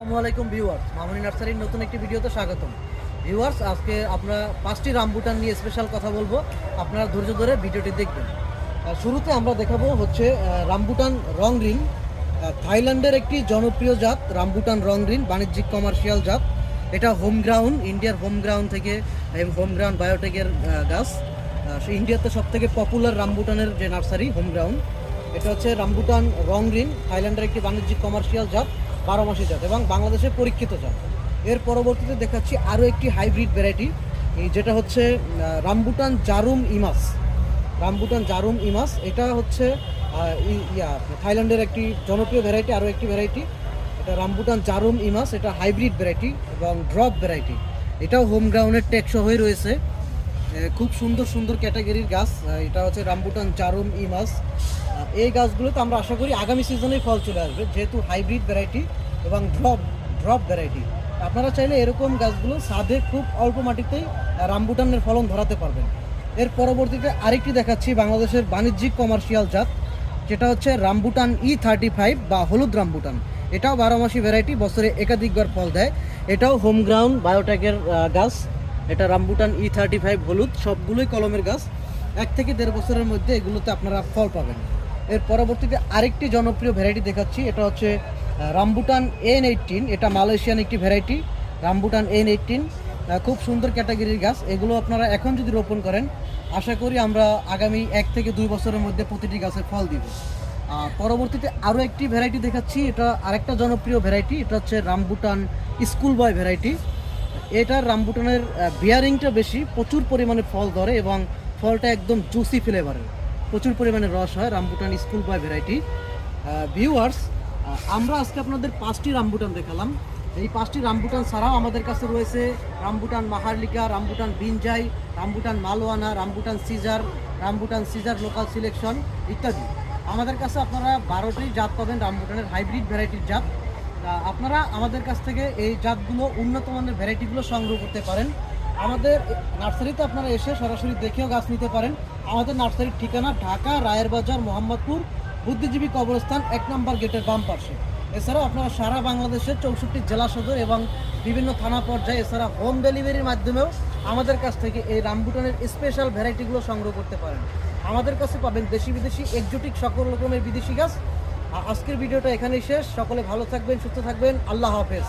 আসসালামু আলাইকুম ভিউয়ার্স, মামনি নার্সারির নতুন একটি ভিডিওতে স্বাগতম। ভিউয়ার্স, আজকে আমরা পাঁচটি রামবুটান নিয়ে স্পেশাল কথা বলব। আপনারা ধৈর্য ধরে ভিডিওটি দেখবেন। শুরুতে আমরা দেখাবো হচ্ছে রামবুটান রং রিন থাইল্যান্ডের একটি জনপ্রিয় জাত, রামবুটান রং রিন বাণিজ্যিক কমার্শিয়াল জাত। এটা হোম গ্রাউন্ড ইন্ডিয়ার হোম গ্রাউন্ড থেকে হোম গ্রাউন্ড বায়োটেকের গাছ। ইন্ডিয়াতে সব থেকে পপুলার রামবুটানের যে নার্সারি হোম গ্রাউন্ড এটা হচ্ছে রামবুটান রং রিন থাইল্যান্ডের একটি বাণিজ্যিক কমার্শিয়াল জাত। বারো মাসি জাত এবং বাংলাদেশে পরীক্ষিত জাত। এর পরবর্তীতে দেখাচ্ছি আরও একটি হাইব্রিড ভ্যারাইটি যেটা হচ্ছে rambutan Jarum ইমাস। Rambutan Jarum Emas, এটা হচ্ছে ইয়া, থাইল্যান্ডের একটি জনপ্রিয় ভ্যারাইটি আরও একটি ভ্যারাইটি এটা রামবুটান জারুম ইমাস, এটা হাইব্রিড ভ্যারাইটি এবং ড্রপ ভ্যারাইটি এটাও হোম গ্রাউন্ডের টেকসহ হয়ে রয়েছে। খুব সুন্দর সুন্দর ক্যাটাগরির গাছ। এটা হচ্ছে রামবুটান চারুম ইমাস। এই গাছগুলোতে আমরা আশা করি আগামী সিজনেই ফল চলে আসবে, যেহেতু হাইব্রিড ভ্যারাইটি এবং ড্রপ ড্রপ ভ্যারাইটি আপনারা চাইলে এরকম গাছগুলো সাদে খুব অল্প মাটিতেই রামবুটানের ফলন ধরাতে পারবেন। এর পরবর্তীতে আরেকটি দেখাচ্ছি বাংলাদেশের বাণিজ্যিক কমার্শিয়াল জাত, যেটা হচ্ছে রামবুটান ই থার্টি ফাইভ বা হলুদ রামবুটান। এটাও বারো মাসি ভ্যারাইটি বছরে একাধিকবার ফল দেয়। এটাও হোম গ্রাউন্ড বায়োটেকের গাছ। এটা রামবুটান ই থার্টি ফাইভ হলুদ, সবগুলোই কলমের গাছ। এক থেকে দেড় বছরের মধ্যে এগুলোতে আপনারা ফল পাবেন। এর পরবর্তীতে আরেকটি জনপ্রিয় ভ্যারাইটি দেখাচ্ছি, এটা হচ্ছে রামবুটান এন এইটিন এটা মালয়েশিয়ান একটি ভ্যারাইটি রামবুটান এন এইটিন খুব সুন্দর ক্যাটাগরির গাছ, এগুলো আপনারা এখন যদি রোপণ করেন, আশা করি আমরা আগামী এক থেকে দুই বছরের মধ্যে প্রতিটি গাছে ফল দিব। পরবর্তীতে আরও একটি ভ্যারাইটি দেখাচ্ছি, এটা আরেকটা জনপ্রিয় ভ্যারাইটি এটা হচ্ছে রামবুটান স্কুল বয় ভ্যারাইটি এটার রামবুটানের বিয়ারিংটা বেশি, প্রচুর পরিমাণে ফল ধরে এবং ফলটা একদম জুসি ফ্লেভারের প্রচুর পরিমাণে রস হয় rambutan school boy variety viewers আমরা আজকে আপনাদের পাঁচটি রামবুটান দেখালাম। এই পাঁচটি রামবুটান ছাড়াও আমাদের কাছে রয়েছে rambutan Maharlika rambutan Binjai, rambutan Malwana, rambutan caesar rambutan সিজার লোকাল সিলেকশন ইত্যাদি। আমাদের কাছে আপনারা বারোটি জাত পাবেন রামবুটানের হাইব্রিড ভ্যারাইটির জাত। আপনারা আমাদের কাছ থেকে এই জাতগুলো উন্নত মানের ভ্যারাইটিগুলো সংগ্রহ করতে পারেন। আমাদের নার্সারিতে আপনারা এসে সরাসরি দেখেও গাছ নিতে পারেন। আমাদের নার্সারির ঠিকানা ঢাকা রায়ের বাজার মোহাম্মদপুর, বুদ্ধিজীবী কবরস্থান, এক নম্বর গেটের বাম পাশে। এছাড়াও আপনারা সারা বাংলাদেশের চৌষট্টি জেলা সদর এবং বিভিন্ন থানা পর্যায়ে এছাড়া হোম ডেলিভারির মাধ্যমেও আমাদের কাছ থেকে এই রামবুটানের স্পেশাল ভ্যারাইটিগুলো সংগ্রহ করতে পারেন। আমাদের কাছে পাবেন দেশি বিদেশি এক্সোটিক সকল রকমের বিদেশি গাছ। আজকের ভিডিওটা এখানেই শেষ। সকলে ভালো থাকবেন, সুস্থ থাকবেন। আল্লাহ হাফেজ।